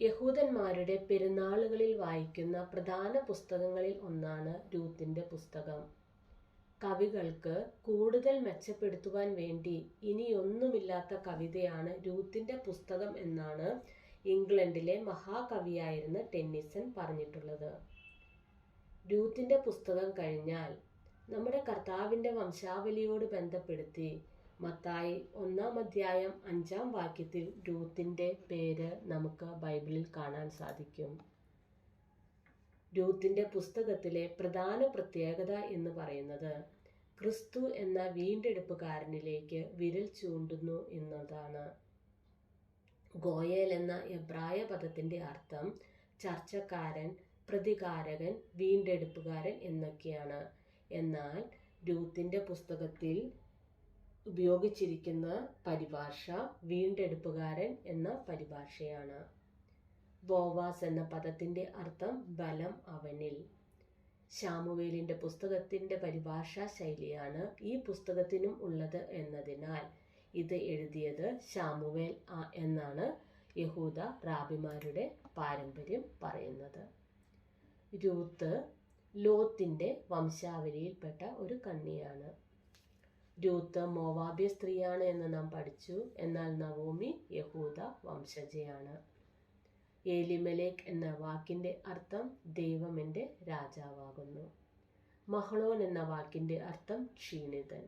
യഹൂദന്മാരുടെ പെരുന്നാളുകളിൽ വായിക്കുന്ന പ്രധാന പുസ്തകങ്ങളിൽ ഒന്നാണ് രൂത്തിന്റെ പുസ്തകം. കവികൾക്ക് കൂടുതൽ മെച്ചപ്പെടുത്തുവാൻ വേണ്ടി ഇനിയൊന്നുമില്ലാത്ത കവിതയാണ് രൂത്തിന്റെ പുസ്തകം എന്നാണ് ഇംഗ്ലണ്ടിലെ മഹാകവിയായിരുന്ന ടെന്നിസൺ പറഞ്ഞിട്ടുള്ളത്. രൂത്തിന്റെ പുസ്തകം കഴിഞ്ഞാൽ നമ്മുടെ കർത്താവിന്റെ വംശാവലിയോട് ബന്ധപ്പെടുത്തി മത്തായി ഒന്നാം അധ്യായം അഞ്ചാം വാക്യത്തിൽ രൂത്തിന്റെ പേര് നമുക്ക് ബൈബിളിൽ കാണാൻ സാധിക്കും. രൂത്തിന്റെ പുസ്തകത്തിലെ പ്രധാന പ്രത്യേകത എന്ന് പറയുന്നത് ക്രിസ്തു എന്ന വീണ്ടെടുപ്പുകാരനിലേക്ക് വിരൽ ചൂണ്ടുന്നു എന്നതാണ്. ഗോയേൽ എന്ന എബ്രായ പദത്തിന്റെ അർത്ഥം ചർച്ചക്കാരൻ പ്രതികാരകൻ വീണ്ടെടുപ്പുകാരൻ എന്നൊക്കെയാണ്. എന്നാൽ രൂത്തിന്റെ പുസ്തകത്തിൽ ഉപയോഗിച്ചിരിക്കുന്ന പരിഭാഷ വീണ്ടെടുപ്പുകാരൻ എന്ന പരിഭാഷയാണ്. ബോവാസ് എന്ന പദത്തിന്റെ അർത്ഥം ബലം അവനിൽ. ശാമുവേലിന്റെ പുസ്തകത്തിന്റെ പരിഭാഷാ ശൈലിയാണ് ഈ പുസ്തകത്തിനും ഉള്ളത് എന്നതിനാൽ ഇത് എഴുതിയത് ശാമുവേൽ എന്നാണ് യഹൂദ റാബിമാരുടെ പാരമ്പര്യം പറയുന്നത്. രൂത്ത് ലോത്തിന്റെ വംശാവലിയിൽപ്പെട്ട ഒരു കണ്ണിയാണ്. രൂത്ത് മോവാബ്യ സ്ത്രീയാണ് എന്ന് നാം പഠിച്ചു. എന്നാൽ നവോമി യഹൂദ വംശജയാണ്. ഏലിമലേക്ക് എന്ന വാക്കിന്റെ അർത്ഥം ദൈവം രാജാവാകുന്നു. മഹളോൻ എന്ന വാക്കിന്റെ അർത്ഥം ക്ഷീണിതൻ.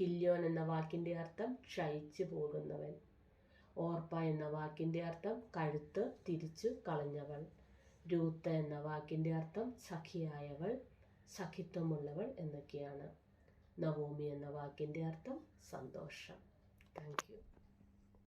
കില്യോൻ എന്ന വാക്കിന്റെ അർത്ഥം ക്ഷയിച്ചു പോകുന്നവൻ. ഓർപ്പ എന്ന വാക്കിന്റെ അർത്ഥം കഴുത്ത് തിരിച്ചു കളഞ്ഞവൾ. രൂത്ത് എന്ന വാക്കിന്റെ അർത്ഥം സഖിയായവൾ സഖിത്വമുള്ളവൾ എന്നൊക്കെയാണ്. നവോമി എന്ന വാക്കിന്റെ അർത്ഥം സന്തോഷം. താങ്ക്